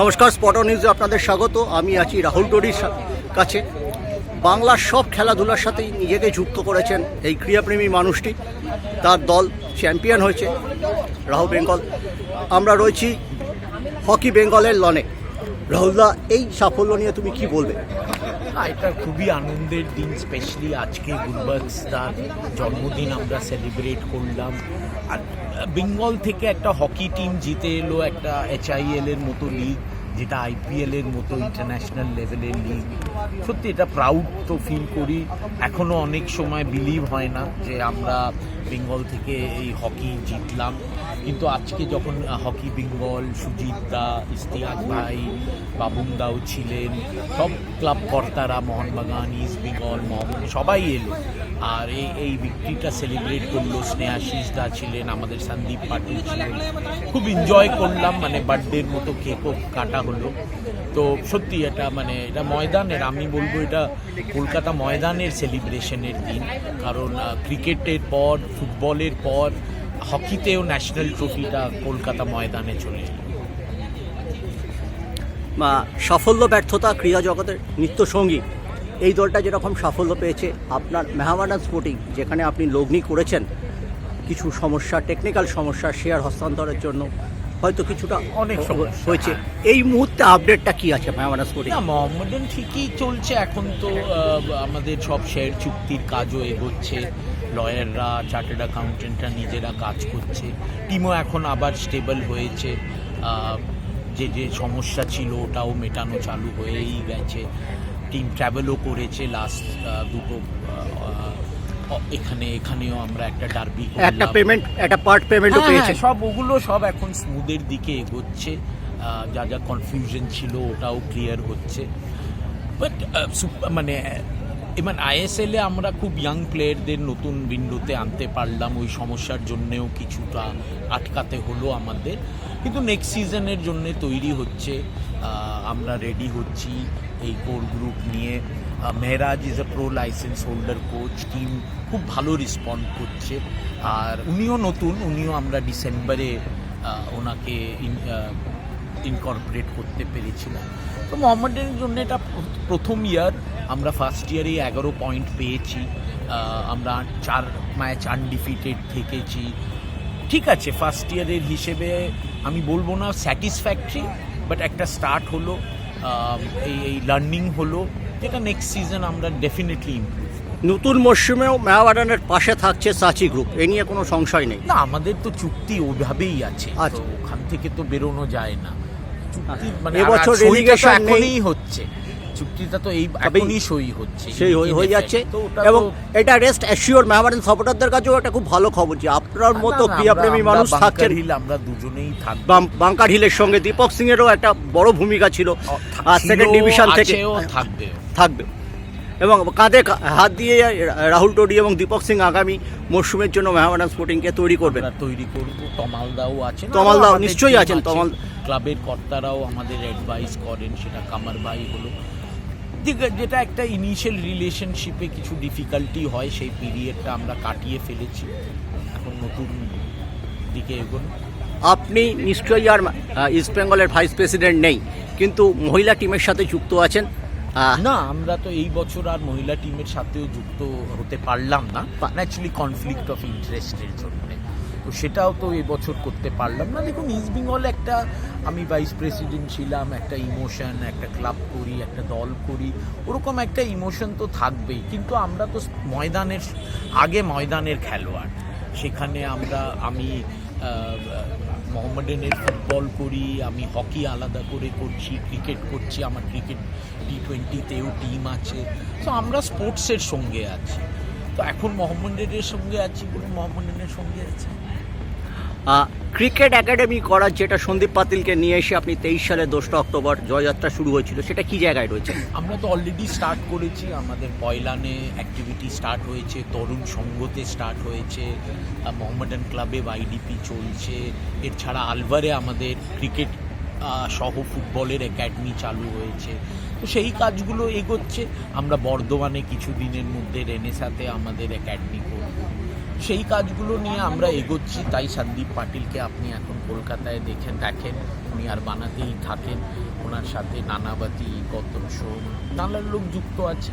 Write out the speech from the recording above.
নমস্কার, স্পট নিউজে আপনাদের স্বাগত। আমি আছি রাহুল ডোরির কাছে। বাংলার সব খেলাধুলার সাথেই নিজেকে যুক্ত করেছেন এই ক্রীড়াপ্রেমী মানুষটি। তার দল চ্যাম্পিয়ন হয়েছে, রাহুল বেঙ্গল। আমরা রয়েছি হকি বেঙ্গলের লনে। রাহুলদা, এই সাফল্য নিয়ে তুমি কি বলবে? এটা খুবই আনন্দের দিন স্পেশালি আজকে গুলবার্গস তার জন্মদিন, আমরা সেলিব্রেট করলাম। আর বেঙ্গল থেকে একটা হকি টিম জিতে এলো একটা এইচআইএল এর মতো লিগ যেটা আইপিএল এর মতো ইন্টারন্যাশনাল লেভেলের লিগ সত্যি এটা প্রাউড তো ফিল করি। এখনও অনেক সময় বিলিভ হয় না যে আমরা বেঙ্গল থেকে এই হকি জিতলাম। কিন্তু আজকে যখন হকি বেঙ্গল সুজিত দা ইস্তিয়াক ভাই, বাবুন দাও ছিলেন, সব ক্লাব কর্তারা মোহনবাগান ইস্ট বেঙ্গল মোহাম্মদ সবাই এলো। আর এই এই বিক্রিটা সেলিব্রেট করল স্নেহাশিস দা ছিলেন, আমাদের সন্দীপ পাটিল ছিলেন। খুব এনজয় করলাম মানে বার্থডের মতো কেকও কাটা হলো। তো সত্যি এটা মানে এটা ময়দানের, আমি বলব এটা কলকাতা ময়দানের সেলিব্রেশনের দিন। কারণ ক্রিকেটের পর ফুটবলের পর হকিতেও ন্যাশনাল ট্রফিটা কলকাতা ময়দানে চলে বা সাফল্য, ব্যর্থতা, ক্রীড়া জগতের নিত্য সঙ্গী, এই দলটা যেরকম সাফল্য পেয়েছে, আপনার মেহামাডান স্পোর্টিং যেখানে আপনি লগ্নি করেছেন, কিছু সমস্যা টেকনিক্যাল সমস্যা শেয়ার হস্তান্তরের জন্য হয়তো কিছুটা অনেক হয়েছে। এই মুহূর্তে আপডেটটা কি আছে মেহামাডান স্পোর্টিং না মোহাম্মদান ঠিকই চলছে। এখন তো আমাদের সব শেয়ার চুক্তির কাজও এগোচ্ছে। লয়াররা চার্টার্ড অ্যাকাউন্টেন্টরা নিজেরা কাজ করছে। টিমও এখন আবার স্টেবল হয়েছে। যে যে সমস্যা ছিল ওটাও মেটানো চালু হয়েই গেছে। টিম ট্রাভেলও করেছে লাস্ট দুটো এখানে এখানেও আমরা একটা ডার্বি একটা পেমেন্ট একটা পার্ট পেমেন্টও হ্যাঁ, পেয়েছে। হ্যাঁ, সব ওগুলো সব এখন স্মুথের দিকে এগোচ্ছে। যা যা কনফিউশন ছিল ওটাও ক্লিয়ার হচ্ছে। বাট মানে এবার আইএসএলে আমরা খুব ইয়াং প্লেয়ারদের নতুন উইন্ডোতে আনতে পারলাম। ওই সমস্যার জন্যেও কিছুটা আটকাতে হলো আমাদের। কিন্তু নেক্সট সিজনের জন্য তৈরি হচ্ছে। আমরা রেডি হচ্ছি এই কোর গ্রুপ নিয়ে। Mehraj is a pro licence holder coach team খুব ভালো রেসপন্ড করছে। আর উনিও নতুন, উনিও আমরা ডিসেম্বরে ওনাকে ইন- ইনকর্পোরেট করতে পেরেছিলাম। তো মোহাম্মদের জন্য এটা প্রথম ইয়ার আমরা ফার্স্ট ইয়ারেই এগারো পয়েন্ট পেয়েছি। আমরা চার ম্যাচ আনডিফিটেড থেকেছি। ঠিক আছে ফার্স্ট ইয়ারের হিসেবে আমি বলব না স্যাটিসফ্যাক্টরি বাট একটা স্টার্ট হলো এই এই লার্নিং হলো, যেটা নেক্সট সিজন আমরা ডেফিনেটলি ইমপ্রুভ নতুন মরশুমেও মেহামাডানের পাশে থাকছে সাচি গ্রুপ এ নিয়ে কোনো সংশয় নেই। না আমাদের তো চুক্তি ওইভাবেই আছে। আচ্ছা। তো ওখান থেকে তো বেরোনো যায় না। চুক্তি মানে এবছর। এখনই হচ্ছে। চুক্তিটা তো এই এখনই সই হচ্ছে। সেই হয়ে- যাচ্ছে। এবং এটা রেস্ট অ্যাসিওর মেহামাডান সাপোর্টারদের কাছেও একটা খুব ভালো খবর যে আপনার মতো না, মানুষ থাকছেন। হিল আমরা দুজনেই থাকব। বাঙ্কার হিলের সঙ্গে দীপক সিং এরও একটা বড় ভূমিকা ছিল। আর সেকেন্ড ডিভিশন থেকে থাকবে থাকবে এবং কাঁধে হাত দিয়ে রাহুল টোডি এবং দীপক সিং আগামী মরশুমের জন্য মেহামাডান স্পোর্টিংকে তৈরি করবেন তৈরি করব। তমালদাও আছেন তমালদাও, নিশ্চয়ই আছেন, তমাল- ক্লাবের কর্তারাও আমাদের অ্যাডভাইস করেন সেটা কামার ভাই হলো। যেটা একটা ইনিশিয়াল রিলেশনশিপে কিছু ডিফিকাল্টি হয় সেই পিরিয়ডটা আমরা কাটিয়ে ফেলেছি। এখন নতুন দিকে এগোনো। আপনি নিশ্চয়ই আর ইস্ট বেঙ্গলের ভাইস প্রেসিডেন্ট নেই কিন্তু মহিলা টিমের সাথে যুক্ত আছেন। না আমরা তো এই বছর আর মহিলা টিমের সাথেও যুক্ত হতে পারলাম না। ন্যাচুরালি কনফ্লিক্ট অফ ইন্টারেস্টের জন্য। তো সেটাও তো এই বছর করতে পারলাম না। দেখুন ইস্ট বেঙ্গল একটা আমি ভাইস প্রেসিডেন্ট ছিলাম একটা ইমোশন একটা ক্লাব করি একটা দল করি। ওরকম একটা ইমোশন তো থাকবেই। কিন্তু আমরা তো ময়দানের আগে ময়দানের খেলোয়াড়। সেখানে আমরা আমি মোহাম্মডানের ফুটবল করি, আমি হকি আলাদা করে করছি, ক্রিকেট করছি, আমার ক্রিকেট টি টোয়েন্টিতেও টিম আছে। তো আমরা স্পোর্টসের সঙ্গে আছি। তো এখন মোহাম্মডানের সঙ্গে আছি বলে মোহাম্মডানের সঙ্গে আছি? ক্রিকেট একাডেমি করার যেটা সন্দীপ পাতিলকে নিয়ে এসে আপনি তেইশ সালে দোসরা অক্টোবর জয়যাত্রা শুরু হয়েছিল সেটা কি জায়গায় রয়েছে? আমরা তো অলরেডি স্টার্ট করেছি আমাদের পয়লানে অ্যাক্টিভিটি স্টার্ট হয়েছে তরুণ সঙ্গতে স্টার্ট হয়েছে আহ, মোহাম্মডান ক্লাবে ওয়াইডিপি চলছে এছাড়া আলভারে আমাদের ক্রিকেট সহ ফুটবলের একাডেমি চালু হয়েছে। তো সেই কাজগুলো এগোচ্ছে আমরা বর্ধমানে কিছু দিনের মধ্যে রেনেসাতে আমাদের একাডেমি করব। সেই কাজগুলো নিয়ে আমরা এগোচ্ছি। তাই সন্দীপ পাটিলকে আপনি এখন কলকাতায় দেখে দেখেন। উনি আর বানাতেই থাকেন। ওনার সাথে নানাবাতি গতন শো নানান লোক যুক্ত আছে।